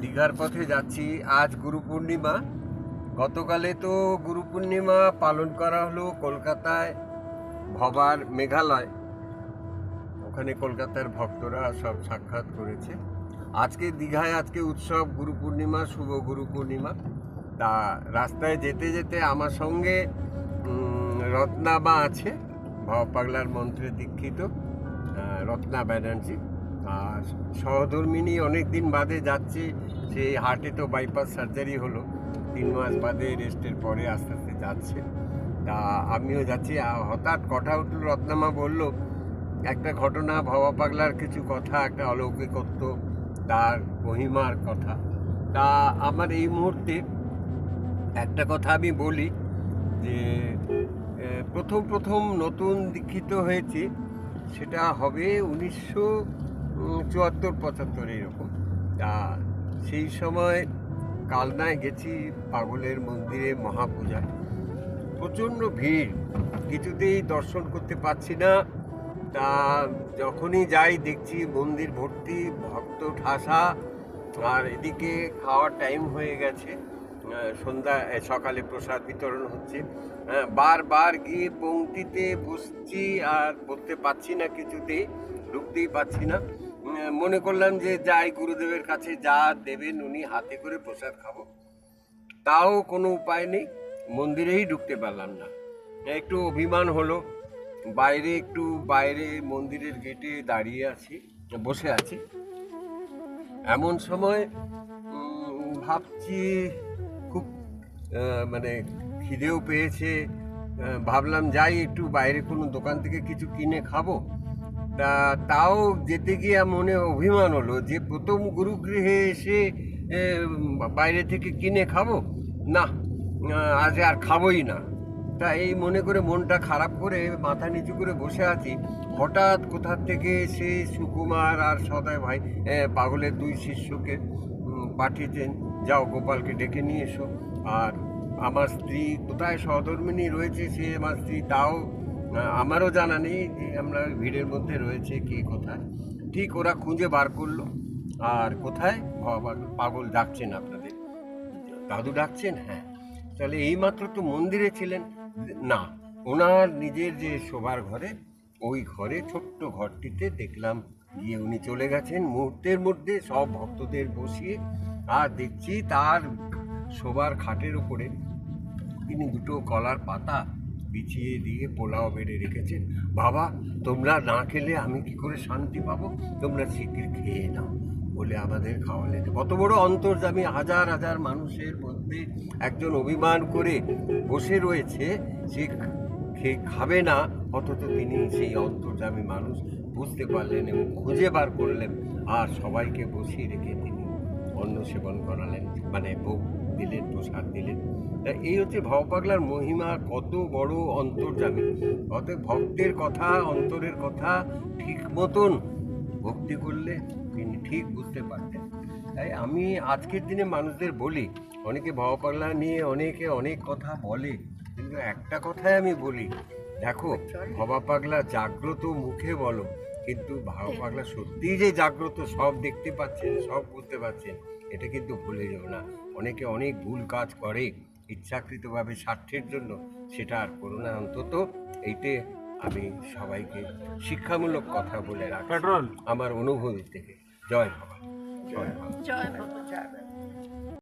দীঘার পথে যাচ্ছি। আজ গুরু পূর্ণিমা। গতকালে তো গুরু পূর্ণিমা পালন করা হলো কলকাতায় ভবার মেঘালয়। ওখানে কলকাতার ভক্তরা সব সাক্ষাৎ করেছে। আজকে দীঘায় আজকে উৎসব গুরু পূর্ণিমা, শুভ গুরু পূর্ণিমা। তা রাস্তায় যেতে যেতে আমার সঙ্গে রত্নাবা আছে, ভব পাগলার মন্ত্রে দীক্ষিত রত্না ব্যানার্জি। আর সহধর্মিনী অনেক দিন বাদে যাচ্ছে সেই হার্টে তো বাইপাস সার্জারি হলো। তিন মাস বাদে রেস্টের পরে আস্তে আস্তে যাচ্ছে। তা আমিও যাচ্ছি। হঠাৎ কথা উঠল, রত্নামা বলল, একটা ঘটনা, ভবা পাগলার কিছু কথা, একটা অলৌকিকত্ব, তার মহিমার কথা। তা আমার এই মুহূর্তে একটা কথা আমি বলি, যে প্রথম প্রথম নতুন দীক্ষিত হয়েছে, সেটা হবে উনিশশো চুয়াত্তর পঁচাত্তর এরকম তা সেই সময় কালনায় গেছি পাগলের মন্দিরে মহাপূজায়। প্রচণ্ড ভিড় কিছুতেই দর্শন করতে পারছি না। তা যখনই যাই দেখছি মন্দির ভর্তি ভক্ত ঠাসা আর এদিকে খাওয়ার টাইম হয়ে গেছে। সন্ধ্যা সকালে প্রসাদ বিতরণ হচ্ছে। হ্যাঁ, বারবার গিয়ে পংক্তিতে বসছি আর বসতে পারছি না কিছুতেই ঢুকতেই পারছি না। মনে করলাম যে যাই গুরুদেবের কাছে যা দেবেন উনি হাতে করে প্রসাদ খাব। তাও কোনো উপায় নেই, মন্দিরেই ঢুকতে পারলাম না। একটু অভিমান হলো। বাইরে একটু বাইরে মন্দিরের গেটে দাঁড়িয়ে আছি, বসে আছি। এমন সময় ভাবছি, খুব মানে খিদেও পেয়েছে। ভাবলাম যাই একটু বাইরে কোনো দোকান থেকে কিছু কিনে খাব। তা তাও যেতে গিয়ে মনে অভিমান হলো যে প্রথম গুরুগৃহে এসে বাইরে থেকে কিনে খাব? না, আজ আর খাবোই না। তা এই মনে করে মনটা খারাপ করে মাথা নিচু করে বসে আছি। হঠাৎ কোথা থেকে সে সুকুমার আর সদয় ভাই পাগলের দুই শিষ্যকে পাঠিয়েছেন। যাও গোপালকে ডেকে নিয়ে এসো। আর আমার স্ত্রী কোথায় সহধর্মিনী রয়েছে সে আমার স্ত্রী তাও আমারও জানা নেই যে আমরা ভিড়ের মধ্যে রয়েছে কে কোথায়। ঠিক ওরা খুঁজে বার করল। আর কোথায়? পাগল ডাকছেন আপনাদের। দাদু ডাকছেন? হ্যাঁ। তাহলে এইমাত্র তো মন্দিরে ছিলেন। না, ওনার নিজের যে শোবার ঘরে, ওই ঘরে ছোট্ট ঘরটিতে দেখলাম গিয়ে উনি চলে গেছেন। মুহূর্তের মধ্যে সব ভক্তদের বসিয়ে, আর দেখছি তার শোবার খাটের উপরে তিনি দুটো কলার পাতা বিছিয়ে দিয়ে পোলাও বেড়ে রেখেছেন। বাবা, তোমরা না খেলে আমি কি করে শান্তি পাবো? তোমরা শিগগির খেয়ে নাও বলে আমাদের খাওয়ালেন। কত বড় অন্তর্জামী হাজার হাজার মানুষের মধ্যে একজন অভিমান করে বসে রয়েছে, সে খেয়ে খাবে না, অথচ তিনি সেই অন্তর্জামী মানুষ, বুঝতে পারলেন এবং খুঁজে বার করলেন। আর সবাইকে বসিয়ে রেখে তিনি অন্ন সেবন করালেন মানে ভোগ দিলেন, প্রসাদ দিলেন। তা এই হচ্ছে ভবপাগলার মহিমা, কত বড় অন্তর্জামী অতএব ভক্তের কথা, অন্তরের কথা ঠিক মতন ভক্তি করলে তিনি ঠিক বুঝতে পারতেন। তাই আমি আজকের দিনে মানুষদের বলি, অনেকে ভবপাগলা নিয়ে অনেকে অনেক কথা বলে, কিন্তু একটা কথাই আমি বলি, দেখো, ভবা পাগলা জাগ্রত মুখে বলো কিন্তু ভাবা পাগলা সত্যিই যে জাগ্রত সব দেখতে পাচ্ছেন সব বুঝতে পারছেন এটা কিন্তু ভুলে যেও না। অনেকে অনেক ভুল কাজ করে ইচ্ছাকৃতভাবে স্বার্থের জন্য সেটা আর করো না। অন্তত এইতে আমি সবাইকে শিক্ষামূলক কথা বলে রাখি আমার অনুভূতি থেকে। জয় বাবা। জয় বাবা। জয় বাবা। জয় বাবা।